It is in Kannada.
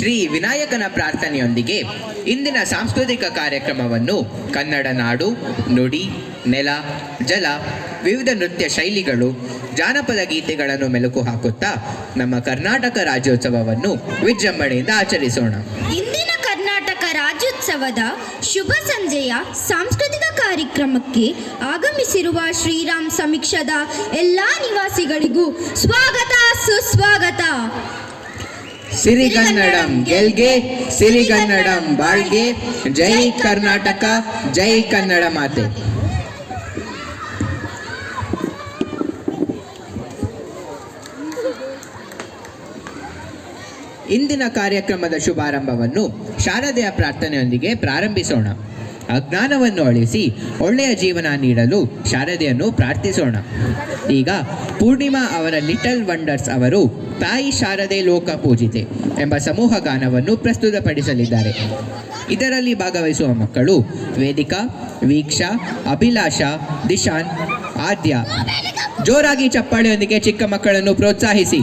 ವಿನಾಯಕನ ಪ್ರಾರ್ಥನೆಯೊಂದಿಗೆ ಇಂದಿನ ಸಾಂಸ್ಕೃತಿಕ ಕಾರ್ಯಕ್ರಮವನ್ನು ಕನ್ನಡ ನಾಡು, ನುಡಿ, ನೆಲ, ಜಲ, ವಿವಿಧ ನೃತ್ಯ ಶೈಲಿಗಳು, ಜಾನಪದ ಗೀತೆಗಳನ್ನು ಮೆಲುಕು ಹಾಕುತ್ತಾ ನಮ್ಮ ಕರ್ನಾಟಕ ರಾಜ್ಯೋತ್ಸವವನ್ನು ವಿಜೃಂಭಣೆಯಿಂದ ಆಚರಿಸೋಣ. ಇಂದಿನ ಕರ್ನಾಟಕ ರಾಜ್ಯೋತ್ಸವದ ಶುಭ ಸಂಜೆಯ ಸಾಂಸ್ಕೃತಿಕ ಕಾರ್ಯಕ್ರಮಕ್ಕೆ ಆಗಮಿಸಿರುವ ಶ್ರೀರಾಮ್ ಸಮೀಕ್ಷದ ಎಲ್ಲ ನಿವಾಸಿಗಳಿಗೂ ಸ್ವಾಗತ, ಸುಸ್ವಾಗತ. ಸಿರಿಗನ್ನಡಂ ಗೆಲ್ಗೆ, ಸಿರಿಗನ್ನಡಂ ಬಾಳ್ಗೆ. ಜೈ ಕರ್ನಾಟಕ, ಜೈ ಕನ್ನಡ ಮಾತೆ. ಇಂದಿನ ಕಾರ್ಯಕ್ರಮದ ಶುಭಾರಂಭವನ್ನು ಶಾರದೆಯ ಪ್ರಾರ್ಥನೆಯೊಂದಿಗೆ ಪ್ರಾರಂಭಿಸೋಣ. ಅಜ್ಞಾನವನ್ನು ಅಳಿಸಿ ಒಳ್ಳೆಯ ಜೀವನ ನೀಡಲು ಶಾರದೆಯನ್ನು ಪ್ರಾರ್ಥಿಸೋಣ. ಈಗ ಪೂರ್ಣಿಮಾ ಅವರ ಲಿಟಲ್ ವಂಡರ್ಸ್ ಅವರು ತಾಯಿ ಶಾರದೆ ಲೋಕ ಪೂಜಿತೆ ಎಂಬ ಸಮೂಹ ಗಾನವನ್ನು ಪ್ರಸ್ತುತಪಡಿಸಲಿದ್ದಾರೆ. ಇದರಲ್ಲಿ ಭಾಗವಹಿಸುವ ಮಕ್ಕಳು ವೇದಿಕಾ, ವೀಕ್ಷಾ, ಅಭಿಲಾಷಾ, ದಿಶಾನ್, ಆದ್ಯ. ಜೋರಾಗಿ ಚಪ್ಪಾಳೆಯೊಂದಿಗೆ ಚಿಕ್ಕ ಮಕ್ಕಳನ್ನು ಪ್ರೋತ್ಸಾಹಿಸಿ.